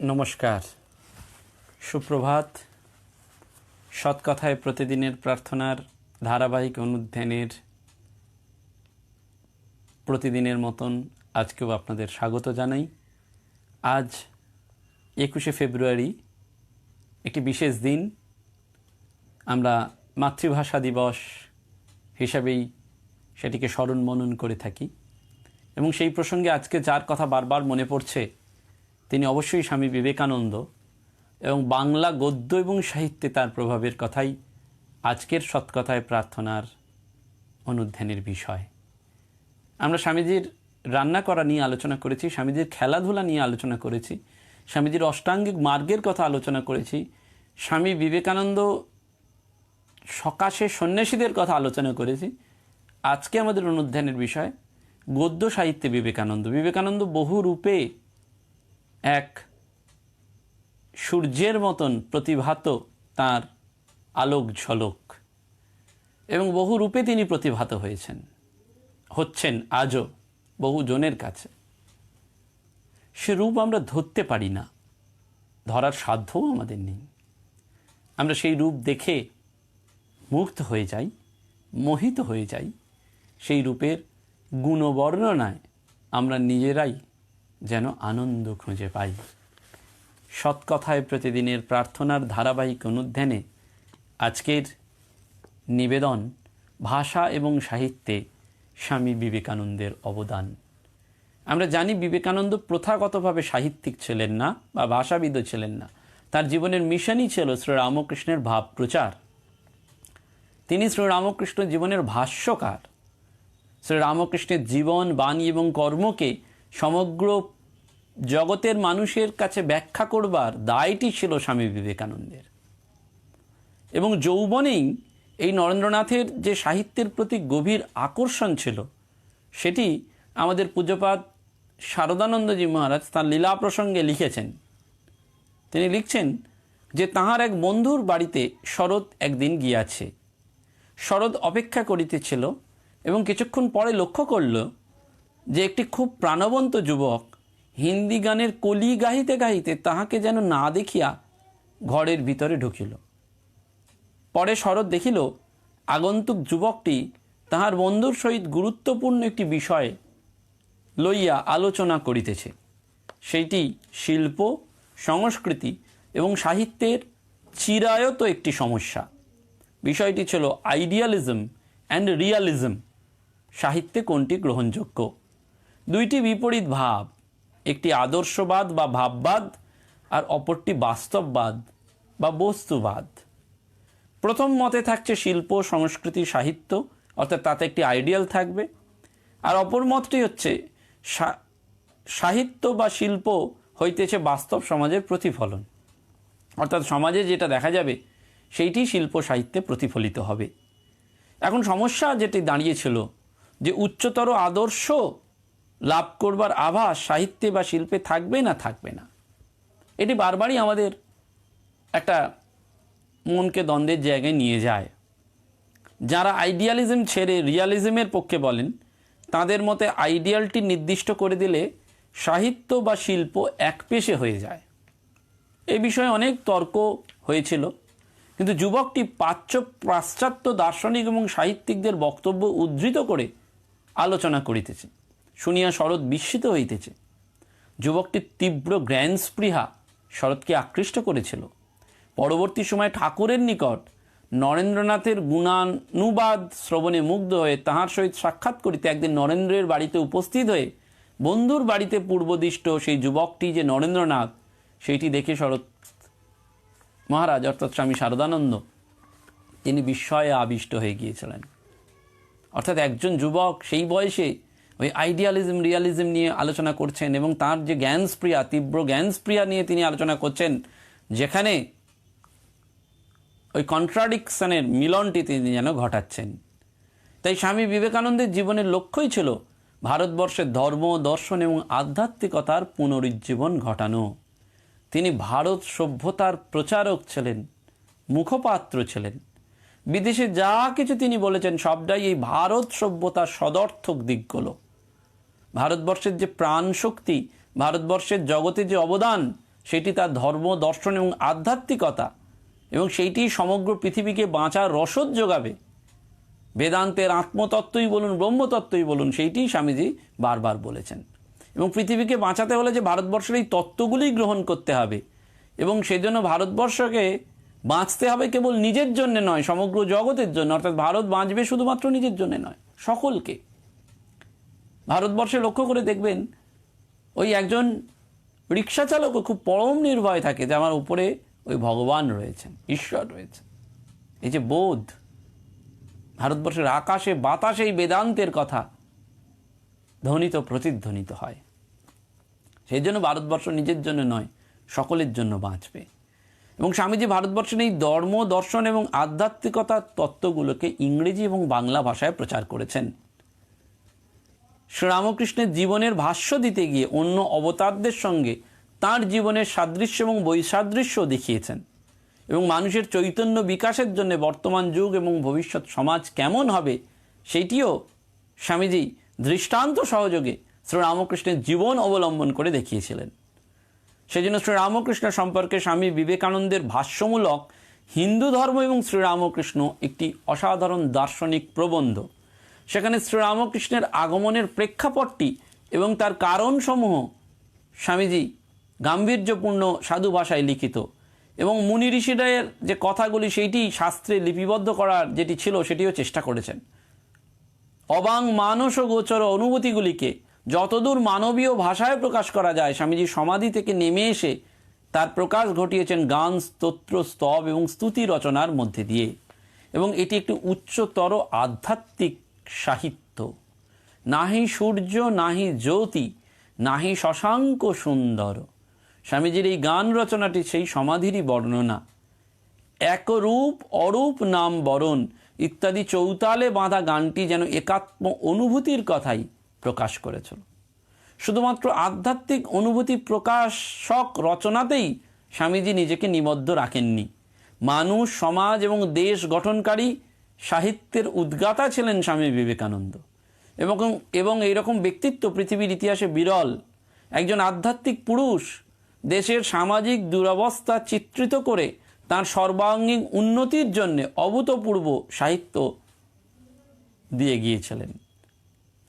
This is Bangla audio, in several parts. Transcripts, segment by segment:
নমস্কার। সুপ্রভাত। সৎকথায় প্রতিদিনের প্রার্থনার ধারাবাহিক অনুধ্যানের প্রতিদিনের মতন আজকেও আপনাদের স্বাগত জানাই। আজ একুশে ফেব্রুয়ারি, একটি বিশেষ দিন। আমরা মাতৃভাষা দিবস হিসাবেই সেটিকে স্মরণ মনন করে থাকি। এবং সেই প্রসঙ্গে আজকে যার কথা বারবার মনে পড়ছে, তিনি অবশ্যই স্বামী বিবেকানন্দ এবং বাংলা গদ্য এবং সাহিত্যে তার প্রভাবের কথাই আজকের সৎকথায় প্রার্থনার অনুধ্যানের বিষয়। আমরা স্বামীজির রান্না করা নিয়ে আলোচনা করেছি, স্বামীজির খেলাধুলা নিয়ে আলোচনা করেছি, স্বামীজির অষ্টাঙ্গিক মার্গের কথা আলোচনা করেছি, স্বামী বিবেকানন্দ সকাশে সন্ন্যাসীদের কথা আলোচনা করেছি। আজকে আমাদের অনুধ্যানের বিষয় গদ্য সাহিত্যে বিবেকানন্দ। বিবেকানন্দ বহু রূপে এক সূর্যের মতন প্রতিভাত তার আলোক ঝলক এবং বহু রূপে তিনি প্রতিভাত হয়েছেন, হচ্ছেন আজও বহু জনের কাছে। সে রূপ আমরা ধরতে পারি না, ধরার সাধ্যও আমাদের নেই। আমরা সেই রূপ দেখে মুগ্ধ হয়ে যাই, মোহিত হয়ে যাই, সেই রূপের গুণবর্ণনায় আমরা নিজেরাই যেন আনন্দ খুঁজে পাই। সৎকথায় প্রতিদিনের প্রার্থনার ধারাবাহিক অনুধ্যানে আজকের নিবেদন ভাষা এবং সাহিত্যে স্বামী বিবেকানন্দের অবদান। আমরা জানি বিবেকানন্দ প্রথাগতভাবে সাহিত্যিক ছিলেন না বা ভাষাবিদও ছিলেন না। তার জীবনের মিশনই ছিল শ্রীরামকৃষ্ণের ভাব প্রচার তিনি শ্রীরামকৃষ্ণ জীবনের ভাষ্যকার। শ্রীরামকৃষ্ণের জীবন, বাণী এবং কর্মকে সমগ্র জগতের মানুষের কাছে ব্যাখ্যা করবার দায়টি ছিল স্বামী বিবেকানন্দের। এবং যৌবনেই এই নরেন্দ্রনাথের যে সাহিত্যের প্রতি গভীর আকর্ষণ ছিল, সেটি আমাদের পূজ্যপাত শারদানন্দজি মহারাজ তাঁর লীলা প্রসঙ্গে লিখেছেন। তিনি লিখছেন যে, তাহার এক বন্ধুর বাড়িতে শরৎ একদিন গিয়াছে। শরৎ অপেক্ষা করিতেছিল এবং কিছুক্ষণ পরে লক্ষ্য করল যে একটি খুব প্রাণবন্ত যুবক হিন্দি গানের কলি গাহিতে গাহিতে তাহাকে যেন না দেখিয়া ঘরের ভিতরে ঢুকিল। পরে শরৎ দেখিল, আগন্তুক যুবকটি তাহার বন্ধুর সহিত গুরুত্বপূর্ণ একটি বিষয় লইয়া আলোচনা করিতেছে। সেইটি শিল্প, সংস্কৃতি এবং সাহিত্যের চিরায়ত একটি সমস্যা। বিষয়টি ছিল আইডিয়ালিজম অ্যান্ড রিয়ালিজম সাহিত্যে কোনটি গ্রহণযোগ্য? দুইটি বিপরীত ভাব, একটি আদর্শবাদ বা ভাববাদ আর অপরটি বাস্তববাদ বা বস্তুবাদ। প্রথম মতে থাকছে শিল্প, সংস্কৃতি, সাহিত্য, অর্থাৎ তাতে একটি আইডিয়াল থাকবে। আর অপর মতটি হচ্ছে সাহিত্য বা শিল্প হইতেছে বাস্তব সমাজের প্রতিফলন। অর্থাৎ সমাজে যেটা দেখা যাবে, সেইটি শিল্প সাহিত্যে প্রতিফলিত হবে। এখন সমস্যা যেটি দাঁড়িয়েছিল যে উচ্চতর আদর্শ লাভ করবার আভাস সাহিত্যে বা শিল্পে থাকবে না থাকবে না। এটি বারবারই আমাদের একটা মনকে দ্বন্দ্বের জায়গায় নিয়ে যায়। যারা আইডিয়ালিজম ছেড়ে রিয়ালিজমের পক্ষে বলেন, তাদের মতে আইডিয়ালটি নির্দিষ্ট করে দিলে সাহিত্য বা শিল্প একপেশে হয়ে যায়। এ বিষয়ে অনেক তর্ক হয়েছিল, কিন্তু যুবকটি প্রাচ্য পাশ্চাত্য দার্শনিক এবং সাহিত্যিকদের বক্তব্য উদ্ধৃত করে আলোচনা করিতেছে। শুনিয়া শরৎ বিস্মিত হইতেছে। যুবকটির তীব্র জ্ঞানস্পৃহা শরৎকে আকৃষ্ট করেছিল। পরবর্তী সময় ঠাকুরের নিকট নরেন্দ্রনাথের গুণানুবাদ শ্রবণে মুগ্ধ হয়ে তাহার সহিত সাক্ষাৎ করিতে একদিন নরেন্দ্রের বাড়িতে উপস্থিত হয়ে বন্ধুর বাড়িতে পূর্বদিষ্ট সেই যুবকটি যে নরেন্দ্রনাথ, সেইটি দেখে শরৎ মহারাজ, অর্থাৎ স্বামী শারদানন্দ, তিনি বিস্ময়ে আবিষ্ট হয়ে গিয়েছিলেন। অর্থাৎ একজন যুবক সেই বয়সে ওই আইডিয়ালিজম রিয়ালিজম নিয়ে আলোচনা করছেন এবং তার যে জ্ঞানস্প্রিয়া তীব্র জ্ঞানস্প্রিয়া নিয়ে তিনি আলোচনা করছেন, যেখানে ওই কন্ট্রাডিকশনের মিলনটি তিনি যেন ঘটাচ্ছেন। তাই স্বামী বিবেকানন্দের জীবনের লক্ষ্যই ছিল ভারতবর্ষের ধর্ম, দর্শন এবং আধ্যাত্মিকতার পুনরুজ্জীবন ঘটানো। তিনি ভারত সভ্যতার প্রচারক ছিলেন, মুখপাত্র ছিলেন। বিদেশে যা কিছু তিনি বলেছেন সবটাই এই ভারত সভ্যতার সদর্থক দিকগুলো। ভারতবর্ষের যে প্রাণ শক্তি ভারতবর্ষের জগতে যে অবদান, সেটি তার ধর্ম, দর্শন এবং আধ্যাত্মিকতা এবং সেইটি সমগ্র পৃথিবীকে বাঁচার রসদ যোগাবে। বেদান্তের আত্মতত্ত্বই বলুন, ব্রহ্মতত্ত্বই বলুন সেইটি স্বামীজি বারবার বলেছেন। এবং পৃথিবীকে বাঁচাতে হলে যে ভারতবর্ষের এই তত্ত্বগুলি গ্রহণ করতে হবে এবং সেজন্য ভারতবর্ষকে বাঁচতে হবে কেবল নিজের জন্য নয়, সমগ্র জগতের জন্য। অর্থাৎ ভারত বাঁচবে শুধুমাত্র নিজের জন্য নয়, সকলকে। ভারতবর্ষে লক্ষ্য করে দেখবেন, ওই একজন রিক্সা চালকও খুব পরম নির্ভয় থাকে যে আমার উপরে ওই ভগবান রয়েছেন, ঈশ্বর রয়েছে এই যে বোধ, ভারতবর্ষের আকাশে বাতাসে এই বেদান্তের কথা ধ্বনিত, প্রতিধ্বনিত হয়। সেই জন্য ভারতবর্ষ নিজের জন্য নয়, সকলের জন্য বাঁচবে। এবং স্বামীজি ভারতবর্ষের এই ধর্ম, দর্শন এবং আধ্যাত্মিকতার তত্ত্বগুলোকে ইংরেজি এবং বাংলা ভাষায় প্রচার করেছেন। শ্রীরামকৃষ্ণের জীবনের ভাষ্য দিতে গিয়ে অন্য অবতারদের সঙ্গে তার জীবনের সাদৃশ্য এবং বৈসাদৃশ্য দেখিয়েছেন এবং মানুষের চৈতন্য বিকাশের জন্য বর্তমান যুগ এবং ভবিষ্যৎ সমাজ কেমন হবে সেইটিও স্বামীজি দৃষ্টান্ত সহযোগে শ্রীরামকৃষ্ণের জীবন অবলম্বন করে দেখিয়েছিলেন। সেজন্য শ্রীরামকৃষ্ণ সম্পর্কে স্বামী বিবেকানন্দের ভাষ্যমূলক হিন্দু ধর্ম এবং শ্রীরামকৃষ্ণ একটি অসাধারণ দার্শনিক প্রবন্ধ। সেখানে শ্রীরামকৃষ্ণের আগমনের প্রেক্ষাপটটি এবং তার কারণসমূহ স্বামীজি গাম্ভীর্যপূর্ণ সাধু ভাষায় লিখিত এবং মুনি ঋষিদের যে কথাগুলি সেইটি শাস্ত্রে লিপিবদ্ধ করার যেটি ছিল সেটিও চেষ্টা করেছেন। অবাং মানস গোচর অনুভূতিগুলিকে যতদূর মানবীয় ভাষায় প্রকাশ করা যায়, স্বামীজি সমাধি থেকে নেমে এসে তার প্রকাশ ঘটিয়েছেন গান, স্তোত্র, স্তব এবং স্তুতি রচনার মধ্যে দিয়ে। এবং এটি একটি উচ্চতর আধ্যাত্মিক সাহিত্য। নাহি সূর্য, নাহি জ্যোতি, নাহি শশাঙ্ক সুন্দর। স্বামীজির এই গান রচনাটি সেই সমাধিরই বর্ণনা। একরূপ, অরূপ নাম বরণ, ইত্যাদি চৌতালে বাঁধা গানটি যেন একাত্ম অনুভূতির কথাই। প্রকাশ করেছিল শুধুমাত্র আধ্যাত্মিক অনুভূতি প্রকাশক রচনাতেই স্বামীজি নিজেকে নিবদ্ধ রাখেননি। মানুষ, সমাজ এবং দেশ গঠনকারী সাহিত্যের উদ্গাতা ছিলেন স্বামী বিবেকানন্দ। এবং এবং এইরকম ব্যক্তিত্ব পৃথিবীর ইতিহাসে বিরল। একজন আধ্যাত্মিক পুরুষ দেশের সামাজিক দুরবস্থা চিত্রিত করে তার সর্বাঙ্গীন উন্নতির জন্য অভূতপূর্ব সাহিত্য দিয়ে গিয়েছিলেন।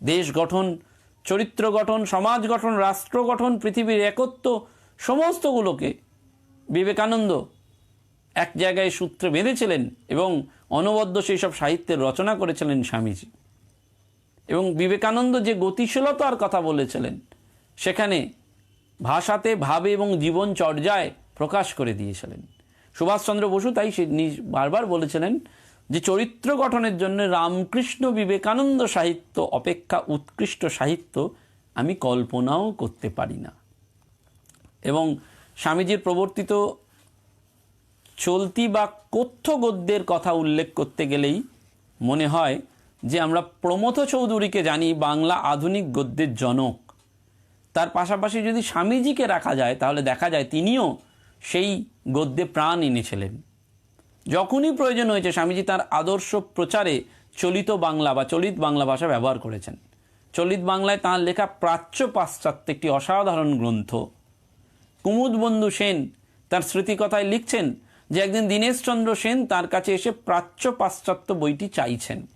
দেশ গঠন, চরিত্র গঠন, সমাজ গঠন, রাষ্ট্র গঠন, পৃথিবীর একত্ব, সমস্তগুলোকে বিবেকানন্দ এক জায়গায় সূত্রে বেঁধেছিলেন এবং অনবদ্য সেই সব সাহিত্যের রচনা করেছিলেন স্বামীজি। এবং বিবেকানন্দ যে গতিশীলতার কথা বলেছিলেন, সেখানে ভাষাতে ভাবে এবং জীবনচর্যায় প্রকাশ করে দিয়েছিলেন। সুভাষচন্দ্র বসু তাই সে বারবার বলেছিলেন যে চরিত্র গঠনের জন্য রামকৃষ্ণ বিবেকানন্দ সাহিত্য অপেক্ষা উৎকৃষ্ট সাহিত্য আমি কল্পনাও করতে পারি না। এবং স্বামীজির প্রবর্তিত চলতি বা কথ্য গদ্যের কথা উল্লেখ করতে গেলেই মনে হয় যে আমরা প্রমথ চৌধুরীকে জানি বাংলা আধুনিক গদ্যের জনক। তার পাশাপাশি যদি স্বামীজিকে রাখা যায়, তাহলে দেখা যায় তিনিও সেই গদ্যে প্রাণ এনেছিলেন। যখনই প্রয়োজন হয়েছে, স্বামীজি তার আদর্শ প্রচারে চলিত বাংলা বা চলিত বাংলা ভাষা ব্যবহার করেছেন। চলিত বাংলায় তাঁর লেখা প্রাচ্য পাশ্চাত্য একটি অসাধারণ গ্রন্থ। কুমুদবন্ধু সেন তার স্মৃতিকথায় লিখছেন যে একদিন দীনেশচন্দ্র সেন তার কাছে এসে প্রাচ্য পাশ্চাত্য বইটি চাইছেন।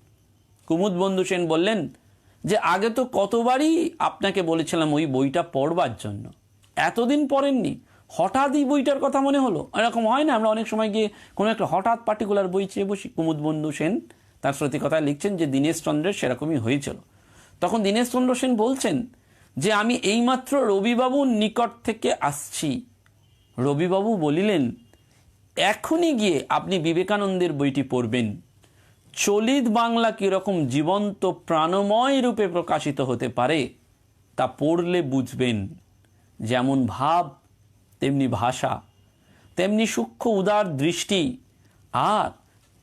কুমুদবন্ধু সেন বললেন যে, আগে তো কতবারই আপনাকে বলেছিলাম ওই বইটা পড়বার জন্য। এতদিন পড়েননি। হঠাৎ এই বইটার কথা মনে হলো? এরকম হয় না? আমরা অনেক সময় গিয়ে কোনো একটা হঠাৎ পার্টিকুলার বই চেয়ে বসি। কুমুদবন্ধু সেন তার স্মৃতিকথায় লিখছেন যে দীনেশচন্দ্রের সেরকমই হয়েছিল। তখন দীনেশচন্দ্র সেন বলছেন যে, আমি এইমাত্র রবিবাবুর নিকট থেকে আসছি। রবিবাবু বলিলেন, এখনই গিয়ে আপনি বিবেকানন্দের বইটি পড়বেন। চলিত বাংলা কীরকম জীবন্ত প্রাণময় রূপে প্রকাশিত হতে পারে, তা পড়লে বুঝবেন। যেমন ভাব তেমনি ভাষা, তেমনি সূক্ষ্ম উদার দৃষ্টি আর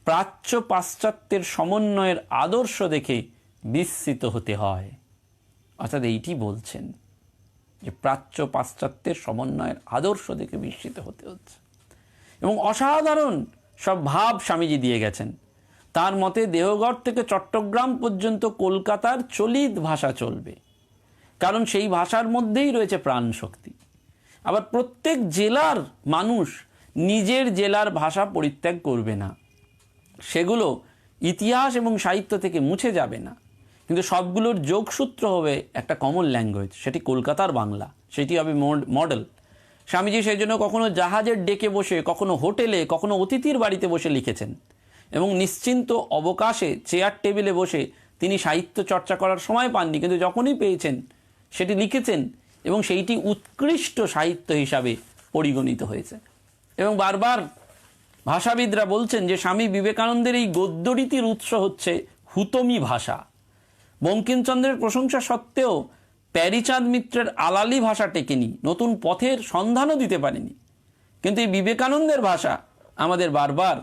প্রাচ্য পাশ্চাত্যের সমন্বয়ের আদর্শ দেখে বিস্মিত হতে হয়। অর্থাৎ এইটি বলছেন যে প্রাচ্য পাশ্চাত্যের সমন্বয়ের আদর্শ দেখে বিস্মিত হতে হচ্ছে। এবং অসাধারণ সব ভাব স্বামীজি দিয়ে গেছেন। তার মতে দেহগড় থেকে চট্টগ্রাম পর্যন্ত কলকাতার চলিত ভাষা চলবে। কারণ সেই ভাষার মধ্যেই রয়েছে প্রাণ শক্তি আবার প্রত্যেক জেলার মানুষ নিজের জেলার ভাষা পরিত্যাগ করবে না। সেগুলো ইতিহাস এবং সাহিত্য থেকে মুছে যাবে না। কিন্তু সবগুলোর যোগসূত্র হবে একটা কমন ল্যাঙ্গুয়েজ সেটি কলকাতার বাংলা। সেটি হবে মডেল স্বামীজি সেই জন্য কখনো জাহাজের ডেকে বসে, কখনো হোটেলে, কখনো অতিথির বাড়িতে বসে লিখেছেন এবং নিশ্চিন্ত অবকাশে চেয়ার টেবিলে বসে তিনি সাহিত্য চর্চা করার সময় পাননি। কিন্তু যখনই পেয়েছেন, সেটি লিখেছেন এবং সেইটি উৎকৃষ্ট সাহিত্য হিসাবে পরিগণিত হয়েছে। এবং বারবার ভাষাবিদরা বলছেন যে স্বামী বিবেকানন্দের এই গদ্যরীতির উৎস হচ্ছে হুতমি ভাষা। বঙ্কিমচন্দ্রের প্রশংসা সত্ত্বেও প্যারিচাঁদ মিত্রের আলালি ভাষা টেকেনি, নতুন পথের সন্ধানও দিতে পারেনি। কিন্তু এই বিবেকানন্দের ভাষা আমাদের বারবার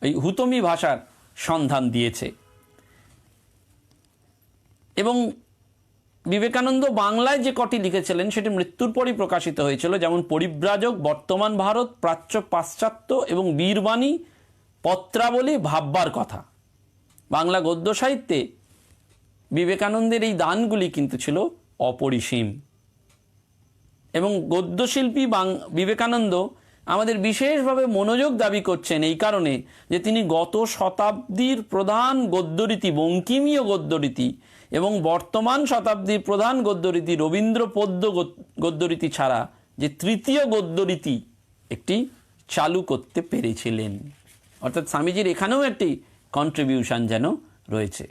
এই হুতমি ভাষার সন্ধান দিয়েছে। এবং বিবেকানন্দ বাংলায় যে কটি লিখেছিলেন, সেটি মৃত্যুর পরই প্রকাশিত হয়েছিল। যেমন, পরিব্রাজক, বর্তমান ভারত প্রাচ্য পাশ্চাত্য এবং বীরবাণী, পত্রাবলী, ভাববার কথা। বাংলা গদ্য সাহিত্যে বিবেকানন্দের এই দানগুলি কিন্তু ছিল অপরিসীম। এবং গদ্যশিল্পী বাং, বিবেকানন্দ আমাদের বিশেষভাবে মনোযোগ দাবি করছেন এই কারণে যে তিনি গত শতাব্দীর প্রধান গদ্যরীতি, বঙ্কিমীয় গদ্যরীতি এবং বর্তমান শতাব্দীর প্রধান গদ্যরীতি রবীন্দ্র পদ্য গদ্যরীতি ছাড়া যে তৃতীয় গদ্যরীতি একটি চালু করতে পেরেছিলেন। অর্থাৎ স্বামীজির এখানেও একটি কন্ট্রিবিউশন যেন রয়েছে।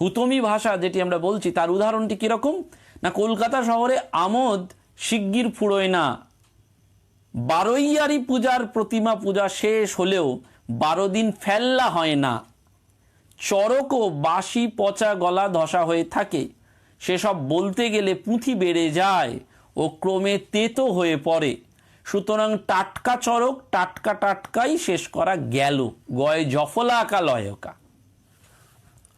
হুতমি ভাষা যেটি আমরা বলছি, তার উদাহরণটি কীরকম? না, কলকাতা শহরে আমোদ শিগগির ফুরোয় না। বারোইয়ারি পূজার প্রতিমা পূজা শেষ হলেও বারো দিন ফেল্লা হয় না। চরক ও বাসি পচা গলা ধসা হয়ে থাকে। সেসব বলতে গেলে পুঁথি বেড়ে যায় ও ক্রমে তেতো হয়ে পড়ে। সুতরাং টাটকা চরক টাটকা টাটকাই শেষ করা গেল। গয় জফলা আঁকা লয়কা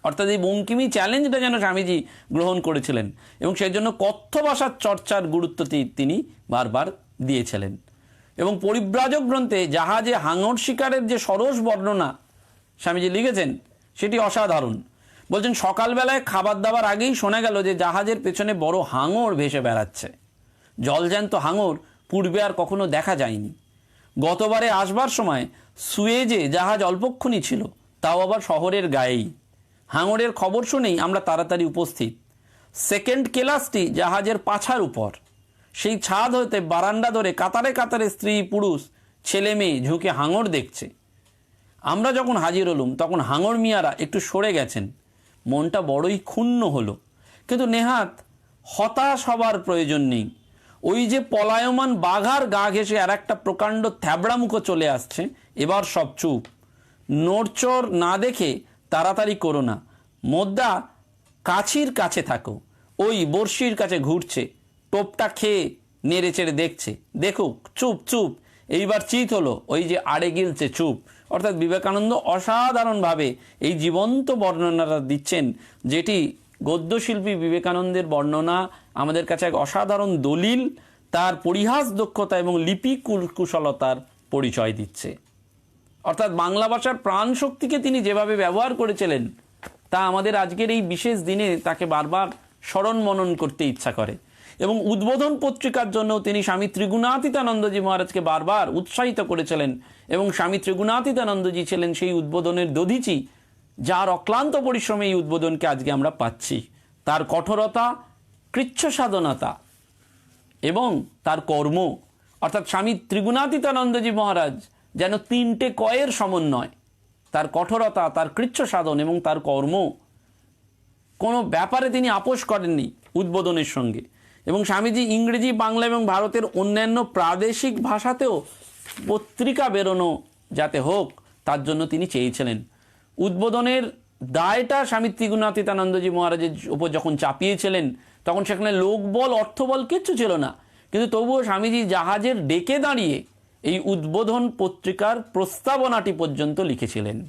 অর্থাৎ এই বঙ্কিমি চ্যালেঞ্জটা যেন স্বামীজি গ্রহণ করেছিলেন এবং সেই জন্য কথ্য ভাষার চর্চার গুরুত্বটি তিনি বারবার দিয়েছিলেন। এবং পরিব্রাজক গ্রন্থে জাহাজে হাঙর শিকারের যে সরস বর্ণনা স্বামীজি লিখেছেন সেটি অসাধারণ। বলছেন, সকালবেলায় খাবার দাবার আগেই শোনা গেল যে জাহাজের পেছনে বড় হাঙর ভেসে বেড়াচ্ছে। জলজ্যান্ত হাঙর পূর্বে আর কখনো দেখা যায়নি। গতবারে আসবার সময় সুয়েজে জাহাজ অল্পক্ষণই ছিল, তাও আবার শহরের গায়েই। হাঙরের খবর শুনেই আমরা তাড়াতাড়ি উপস্থিত। সেকেন্ড কেলাসটি জাহাজের পাছার উপর। সেই ছাদ হতে বারান্দা ধরে কাতারে কাতারে স্ত্রী পুরুষ, ছেলে মেয়ে ঝুঁকে হাঙর দেখছে। আমরা যখন হাজির হলুম, তখন হাঙর মিয়ারা একটু সরে গেছেন। মনটা বড়ই ক্ষুণ্ণ হলো। কিন্তু নেহাত হতাশ হবার প্রয়োজন নেই। ওই যে পলায়মান বাঘার গা ঘেসে আর একটা প্রকাণ্ড থ্যাবড়ামুখো চলে আসছে, এবার সব চুপ। নড়চড় না দেখে তাড়াতাড়ি করো না। মোদ্দা কাছির কাছে থাকো। ওই বর্ষির কাছে ঘুরছে। টোপটা খেয়ে নেড়ে চেড়ে দেখছে। দেখুক, চুপ চুপ। এইবার চিত হলো, ওই যে আড়ে গিলছে, চুপ। অর্থাৎ বিবেকানন্দ অসাধারণভাবে এই জীবন্ত বর্ণনাটা দিচ্ছেন, যেটি গদ্যশিল্পী বিবেকানন্দের বর্ণনা, আমাদের কাছে এক অসাধারণ দলিল, তার পরিহাস দক্ষতা এবং লিপি কুশলতার পরিচয় দিচ্ছে। অর্থাৎ বাংলা ভাষার প্রাণ শক্তিকে তিনি যেভাবে ব্যবহার করেছিলেন, তা আমাদের আজকের এই বিশেষ দিনে তাকে বারবার স্মরণ মনন করতে ইচ্ছা করে। এবং উদ্বোধন পত্রিকার জন্য তিনি স্বামী ত্রিগুণাতীতানন্দজি মহারাজকে বারবার উৎসাহিত করেছিলেন এবং স্বামী ত্রিগুণাতীতানন্দজি ছিলেন সেই উদ্বোধনের দধিচি, যার অক্লান্ত পরিশ্রমে এই উদ্বোধনকে আজকে আমরা পাচ্ছি। তার কঠোরতা কৃচ্ছ সাধনতা এবং তার কর্ম, অর্থাৎ স্বামী ত্রিগুণাতীতানন্দজি মহারাজ যেন তিনটে কয়ের সমন্বয়, তার কঠোরতা, তার কৃচ্ছ সাধন এবং তার কর্ম কোনো ব্যাপারে তিনি আপোষ করেননি উদ্বোধনের সঙ্গে। এবং স্বামীজি ইংরেজি, বাংলা এবং ভারতের অন্যান্য প্রাদেশিক ভাষাতেও পত্রিকা বেরোনো যাতে হোক, তার জন্য তিনি চেয়েছিলেন। উদ্বোধনের দায়টা স্বামী ত্রিগুণাতীতানন্দজি মহারাজের উপর যখন চাপিয়েছিলেন, তখন সেখানে লোকবল, অর্থবল কিচ্ছু ছিল না। কিন্তু তবুও স্বামীজি জাহাজের ডেকে দাঁড়িয়ে এই উদ্বোধন পত্রিকার প্রস্তাবনাটি পর্যন্ত লিখেছিলেন।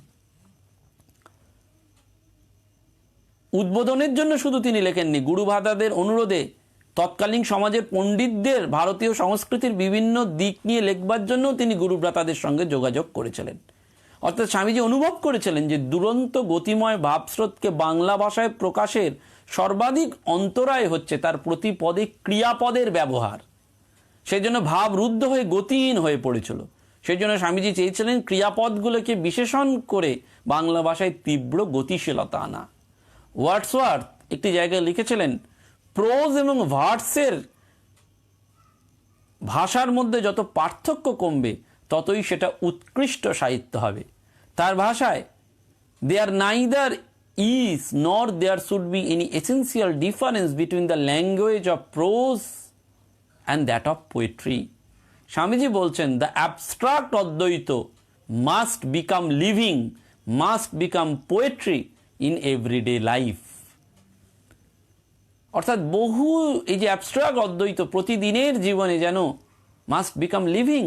উদ্বোধনের জন্য শুধু তিনি লেখেননি গুরুভাদাদের অনুরোধে তৎকালীন সমাজের পণ্ডিতদের ভারতীয় সংস্কৃতির বিভিন্ন দিক নিয়ে লেখবার জন্য তিনি গুরুব্রাতাদের সঙ্গে যোগাযোগ করেছিলেন। অর্থাৎ স্বামীজি অনুভব করেছিলেন যে দুরন্ত গতিময় ভাবস্রোতকে বাংলা ভাষায় প্রকাশের সর্বাধিক অন্তরায় হচ্ছে তার প্রতি পদে ক্রিয়াপদের ব্যবহার। সেই জন্য ভাব রুদ্ধ হয়ে গতিহীন হয়ে পড়েছিল। সেই জন্য স্বামীজি চেয়েছিলেন ক্রিয়াপদগুলোকে বিশেষণ করে বাংলা ভাষায় তীব্র গতিশীলতা আনা। ওয়ার্ডসওয়ার্থ একটি জায়গায় লিখেছিলেন প্রোজ এবং ভার্সের ভাষার মধ্যে যত পার্থক্য কমবে, ততই সেটা উৎকৃষ্ট সাহিত্য হবে। তার ভাষায় দে there neither is nor there should be any essential difference between the language of prose and that of poetry Swamiji বলছেন দ্য অ্যাবস্ট্রাক্ট অদ্বৈত must become living must become poetry in everyday life অর্থাৎ বহু এই যে অ্যাবস্ট্রাক্ট অদ্বৈত প্রতিদিনের জীবনে যেন মাস্ট বিকাম লিভিং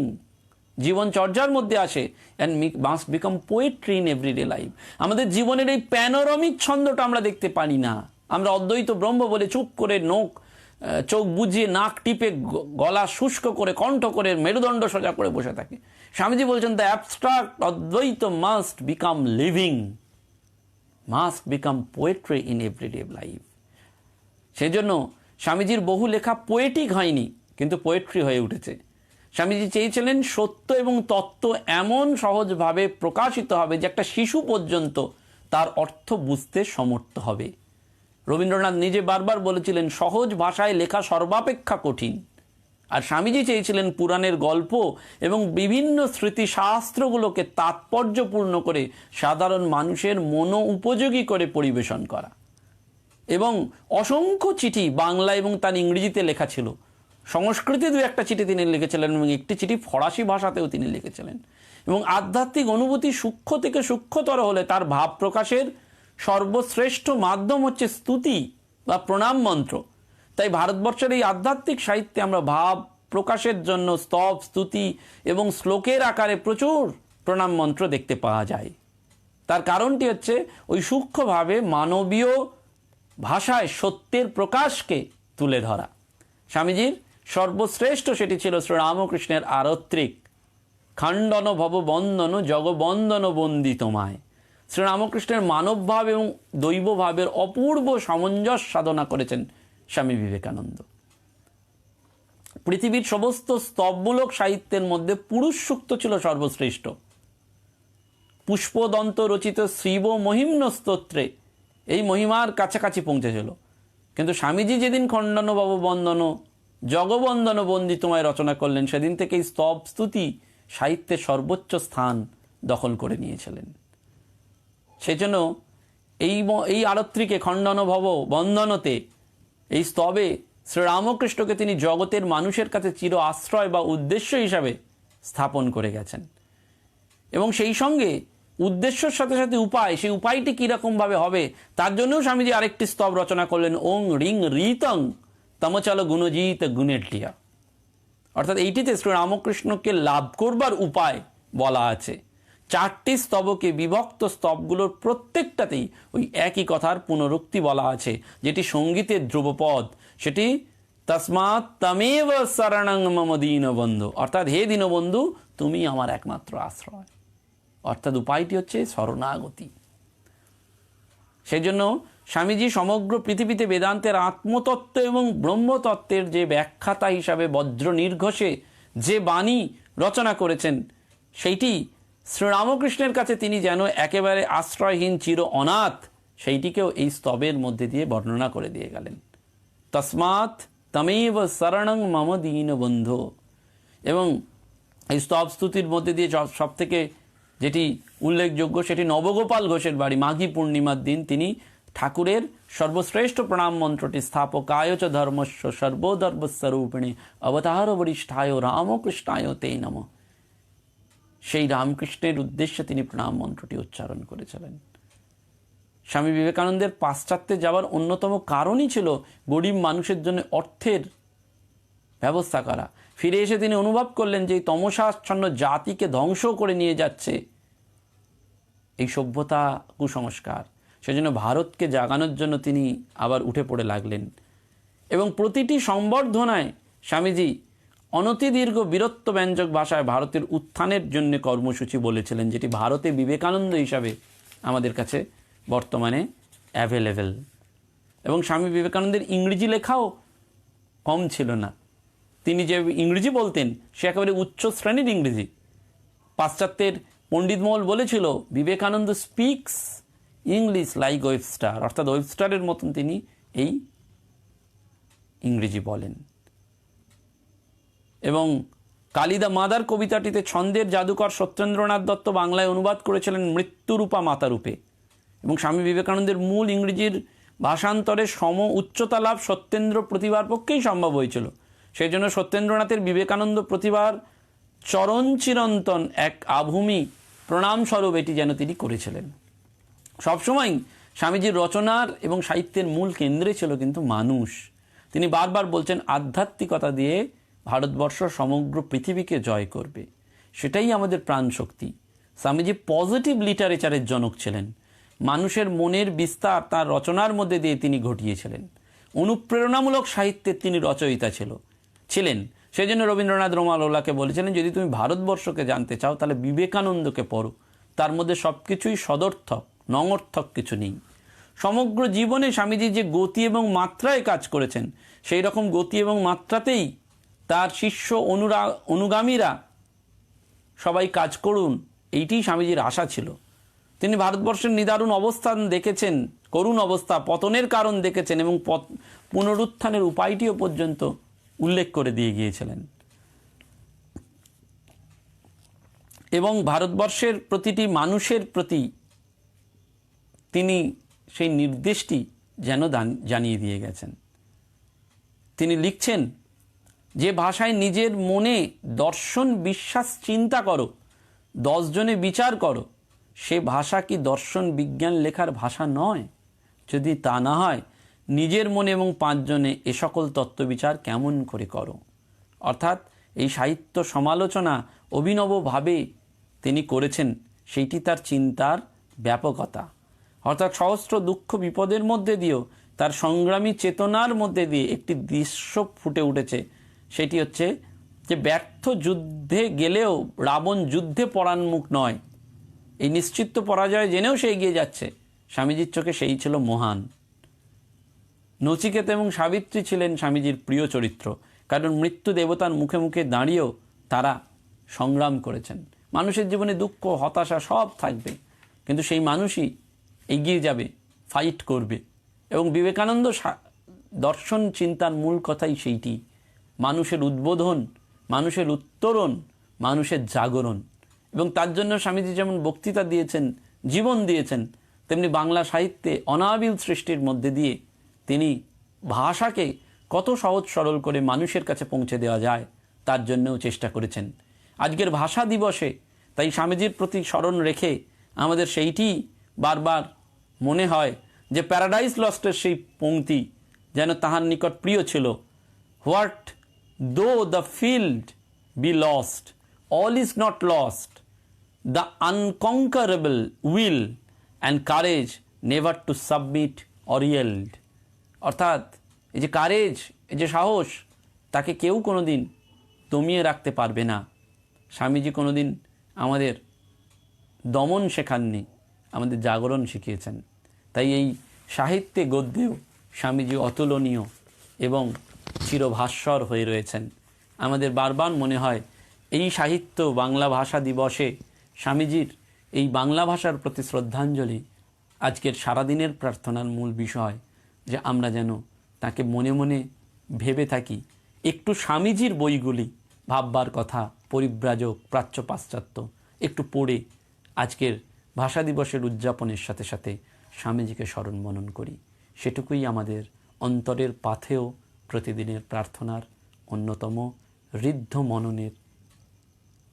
জীবন চর্যার মধ্যে আসে and must become poetry in everyday life আমাদের জীবনের এই প্যানোরমিক ছন্দটা আমরা দেখতে পারি না। আমরা অদ্বৈত ব্রহ্ম বলে চুপ করে নোক চোখ বুঝিয়ে নাক টিপে গলা শুষ্ক করে কণ্ঠ করে মেরুদণ্ড সোজা করে বসে থাকে। স্বামীজি বলছেন দ্য অ্যাবস্ট্রাক্ট অদ্বৈত must become living must become poetry in everyday life সেই জন্য স্বামীজির বহু লেখা পোয়েটিক হয়নি, কিন্তু পোয়েট্রি হয়ে উঠেছে। স্বামীজি চেয়েছিলেন সত্য এবং তত্ত্ব এমন সহজভাবে প্রকাশিত হবে যে একটা শিশু পর্যন্ত তার অর্থ বুঝতে সমর্থ হবে। রবীন্দ্রনাথ নিজে বারবার বলেছিলেন, সহজ ভাষায় লেখা সর্বাপেক্ষা কঠিন। আর স্বামীজি চেয়েছিলেন পুরাণের গল্প এবং বিভিন্ন স্মৃতিশাস্ত্রগুলোকে তাৎপর্যপূর্ণ করে সাধারণ মানুষের মনো উপযোগী করে পরিবেশন করা। এবং অসংখ্য চিঠি বাংলা এবং তার ইংরেজিতে লেখা ছিল। সংস্কৃতে দু একটা চিঠি তিনি লিখেছিলেন এবং একটি চিঠি ফরাসি ভাষাতেও তিনি লিখেছিলেন। এবং আধ্যাত্মিক অনুভূতি সূক্ষ্ম থেকে সূক্ষ্মতর হলে তার ভাব প্রকাশের সর্বশ্রেষ্ঠ মাধ্যম হচ্ছে স্তুতি বা প্রণাম মন্ত্র। তাই ভারতবর্ষের এই আধ্যাত্মিক সাহিত্যে আমরা ভাব প্রকাশের জন্য স্তব, স্তুতি এবং শ্লোকের আকারে প্রচুর প্রণাম মন্ত্র দেখতে পাওয়া যায়। তার কারণটি হচ্ছে ওই সূক্ষ্মভাবে মানবীয় ভাষায় সত্যের প্রকাশকে তুলে ধরা। স্বামীজির সর্বশ্রেষ্ঠ সেটি ছিল শ্রীরামকৃষ্ণের আরত্রিক, খণ্ডন ভববন্দন জগবন্দন বন্দি তোমায় শ্রীরামকৃষ্ণের মানবভাব এবং দৈবভাবের অপূর্ব সামঞ্জস্য সাধনা করেছেন স্বামী বিবেকানন্দ। পৃথিবীর সমস্ত স্তবমূলক সাহিত্যের মধ্যে পুরুষ সূক্ত ছিল সর্বশ্রেষ্ঠ। পুষ্পদন্ত রচিত শ্রীব মহিম্ন স্তোত্রে এই মহিমার কাছাকাছি পৌঁছেছিল। কিন্তু স্বামীজি যেদিন খণ্ডন বন্দন জগবন্দন বন্দি তোমায় রচনা করলেন, সেদিন থেকেই স্তব স্তুতি সাহিত্যের সর্বোচ্চ স্থান দখল করে নিয়েছিলেন। সেজন্য এই এই আরত্রীকে খণ্ডন ভব বন্দনতে, এই স্তবে শ্রীরামকৃষ্ণকে তিনি জগতের মানুষের কাছে চির আশ্রয় বা উদ্দেশ্য হিসাবে স্থাপন করে গেছেন। এবং সেই সঙ্গে উদ্দেশ্যর সাথে সাথে উপায়, সেই উপায়টি কীরকমভাবে হবে, তার জন্যও স্বামীজি আরেকটি স্তব রচনা করলেন, ওং রিং রিতং তমচল গুণজিত গুণেটিয়া অর্থাৎ এইটিতে শ্রী রামকৃষ্ণকে লাভ করবার উপায় বলা আছে। চারটি স্তবকে বিভক্ত স্তবগুলোর প্রত্যেকটাতেই ওই একই কথার পুনরুক্তি বলা আছে, যেটি সঙ্গীতের ধ্রুবপদ। সেটি, তসমাৎ তমেব শরণং মম দীনবন্ধু। অর্থাৎ, হে দীনবন্ধু, তুমি আমার একমাত্র আশ্রয়। অর্থাৎ উপায়টি হচ্ছে শরণাগতি। সেই জন্য স্বামীজি সমগ্র পৃথিবীতে বেদান্তের আত্মতত্ত্ব এবং ব্রহ্মতত্ত্বের যে ব্যাখ্যাতা হিসাবে বজ্র নির্ঘোষে যে বাণী রচনা করেছেন, সেইটি শ্রীরামকৃষ্ণের কাছে তিনি যেন একেবারে আশ্রয়হীন চির অনাথ, সেইটিকেও এই স্তবের মধ্যে দিয়ে বর্ণনা করে দিয়ে গেলেন। তসমাৎ তমেব শরণং মম দীন বন্ধু। এবং এই স্তব স্তুতির মধ্যে দিয়ে সব থেকে যেটি উল্লেখযোগ্য, সেটি নবগোপাল ঘোষের বাড়ি, মাঘী পূর্ণিমার দিন তিনি ঠাকুরের সর্বশ্রেষ্ঠ প্রণাম মন্ত্রটি, স্থাপকায় চ ধর্মস্ব সর্বধর্মস্বরূপিণী অবতার বরিষ্ঠায় রামকৃষ্ণায় তে নম। সেই রামকৃষ্ণের উদ্দেশ্যে তিনি প্রণাম মন্ত্রটি উচ্চারণ করেছিলেন। স্বামী বিবেকানন্দের পাশ্চাত্যে যাওয়ার অন্যতম কারণই ছিল গরিব মানুষের জন্য অর্থের ব্যবস্থা করা। ফিরে এসে তিনি অনুভব করলেন যে এই তমসাচ্ছন্ন জাতিকে ধ্বংস করে নিয়ে যাচ্ছে এই সভ্যতা কুসংস্কার। সেজন্য ভারতকে জাগানোর জন্য তিনি আবার উঠে পড়ে লাগলেন। এবং প্রতিটি সম্বর্ধনায় স্বামীজি অনতিদীর্ঘ বীরত্ব ব্যঞ্জক ভাষায় ভারতের উত্থানের জন্য কর্মসূচি বলেছিলেন, যেটি ভারতে বিবেকানন্দ হিসাবে আমাদের কাছে বর্তমানে অ্যাভেলেবেল এবং স্বামী বিবেকানন্দের ইংরেজি লেখাও কম ছিল না। তিনি যে ইংরেজি বলতেন, সে একেবারে উচ্চ শ্রেণির ইংরেজি। পাশ্চাত্যের পণ্ডিত মহল বলেছিল, Vivekananda speaks English like Webster অর্থাৎ ওয়েবস্টারের মতন তিনি এই ইংরেজি বলেন। এবং কালিদা মাদার কবিতাটিতে ছন্দের জাদুকর সত্যেন্দ্রনাথ দত্ত বাংলায় অনুবাদ করেছিলেন মৃত্যুরূপা মাতারূপে। এবং স্বামী বিবেকানন্দের মূল ইংরেজির ভাষান্তরে সম উচ্চতা লাভ সত্যেন্দ্র প্রতিভার পক্ষেই সম্ভব হয়েছিল। সেই জন্য সত্যেন্দ্রনাথের বিবেকানন্দ প্রতিভার চরণ চিরন্তন এক আভূমি প্রণামস্বরূপ এটি যেন তিনি করেছিলেন। সবসময় স্বামীজির রচনার এবং সাহিত্যের মূল কেন্দ্রে ছিল কিন্তু মানুষ। তিনি বারবার বলছেন, আধ্যাত্মিকতা দিয়ে ভারতবর্ষ সমগ্র পৃথিবীকে জয় করবে। সেটাই আমাদের প্রাণ শক্তি স্বামীজি পজিটিভ লিটারেচারের জনক ছিলেন। মানুষের মনের বিস্তার তার রচনার মধ্যে দিয়ে তিনি ঘটিয়েছিলেন। অনুপ্রেরণামূলক সাহিত্যের তিনি রচয়িতা ছিল। ছিলেন। সেই জন্য রবীন্দ্রনাথ রোমালোলাকে বলেছিলেন, যদি তুমি ভারতবর্ষকে জানতে চাও, তাহলে বিবেকানন্দকে পড়ো। তার মধ্যে সব কিছুই সদর্থক নঙর্থক কিছু নেই। সমগ্র জীবনে স্বামীজি যে গতি এবং মাত্রায় কাজ করেছেন, সেই রকম গতি এবং মাত্রাতেই তার শিষ্য অনুরা, অনুগামীরা সবাই কাজ করুন এইটি স্বামীজির আশা ছিল। তিনি ভারতবর্ষের নিদারুণ অবস্থান দেখেছেন, করুণ অবস্থা, পতনের কারণ দেখেছেন এবং পুনরুত্থানের উপায়টিও পর্যন্ত উল্লেখ করে দিয়ে গিয়েছিলেন। এবং ভারতবর্ষের প্রতিটি মানুষের প্রতি তিনি সেই নির্দেশটি যেন দান- জানিয়ে দিয়ে গেছেন। তিনি লিখছেন, যে ভাষায় নিজের মনে দর্শন বিশ্বাস চিন্তা করো দশজনে বিচার করো, সে ভাষা কি দর্শন বিজ্ঞান লেখার ভাষা নয়? যদি তা না হয় নিজের মনে এবং পাঁচজনে এ সকল তত্ত্ববিচার কেমন করে করো? অর্থাৎ এই সাহিত্য সমালোচনা অভিনবভাবে তিনি করেছেন, সেইটি তার চিন্তার ব্যাপকতা। অর্থাৎ সহস্র দুঃখ বিপদের মধ্যে দিয়েও, তার সংগ্রামী চেতনার মধ্যে দিয়ে একটি দৃশ্য ফুটে উঠেছে। সেটি হচ্ছে যে ব্যর্থ যুদ্ধে গেলেও রাবণ যুদ্ধে পরাণমুখ নয়। এই নিশ্চিত পরাজয় জেনেও সে এগিয়ে যাচ্ছে। স্বামীজির চোখে সেই ছিল মহান। নচিকেতা এবং সাবিত্রী ছিলেন স্বামীজির প্রিয় চরিত্র, কারণ মৃত্যু দেবতার মুখে মুখে দাঁড়িয়েও তারা সংগ্রাম করেছেন। মানুষের জীবনে দুঃখ, হতাশা সব থাকবে, কিন্তু সেই মানুষই এগিয়ে যাবে ফাইট করবে। এবং বিবেকানন্দ দর্শন চিন্তার মূল কথাই সেইটি, মানুষের উদ্বোধন, মানুষের উত্তরণ, মানুষের জাগরণ। এবং তার জন্য স্বামীজি যেমন বক্তৃতা দিয়েছেন, জীবন দিয়েছেন, তেমনি বাংলা সাহিত্যে অনাবিল সৃষ্টির মধ্যে দিয়ে তিনি ভাষাকে কত সহজ সরল করে মানুষের কাছে পৌঁছে দেওয়া যায়, তার জন্যও চেষ্টা করেছেন। আজকের ভাষা দিবসে তাই স্বামীজির প্রতি স্মরণ রেখে আমাদের সেইটি বারবার মনে হয় যে প্যারাডাইস লস্টের সেই পংক্তি যেন তাহার নিকট প্রিয় ছিল। What though the field be lost, all is not lost, the unconquerable will and courage never to submit or yield অর্থাৎ এই যে কারেজ এই যে সাহস, তাকে কেউ কোনো দিন দমিয়ে রাখতে পারবে না। স্বামীজি কোনো দিন আমাদের দমন শেখাননি, আমাদের জাগরণ শিখিয়েছেন। তাই এই সাহিত্যে গদ্যেও স্বামীজি অতুলনীয় এবং চিরভাস্বর হয়ে রয়েছেন। আমাদের বারবার মনে হয় এই সাহিত্য বাংলা ভাষা দিবসে স্বামীজির এই বাংলা ভাষার প্রতি শ্রদ্ধাঞ্জলি আজকের সারাদিনের প্রার্থনার মূল বিষয়। যে আমরা যেন তাকে মনে মনে ভেবে থাকি। একটু স্বামীজির বইগুলি ভাববার কথা, পরিব্রাজক, প্রাচ্য পাশ্চাত্য, একটু পড়ে আজকের ভাষা দিবসের উদযাপনের সাথে সাথে স্বামীজিকে স্মরণ মনন করি। সেটুকুই আমাদের অন্তরের পাথেও প্রতিদিনের প্রার্থনার অন্যতম ঋদ্ধ মননের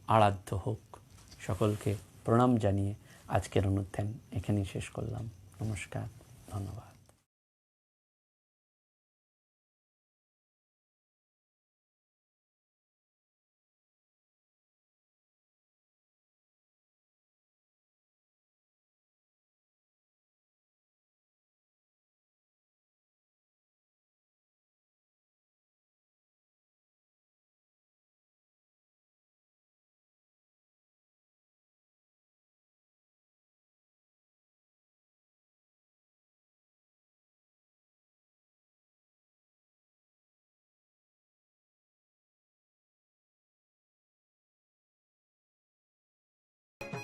আরাধ্য হোক। সকলকে প্রণাম জানিয়ে আজকের অনুধ্যান এখানেই শেষ করলাম। নমস্কার, ধন্যবাদ।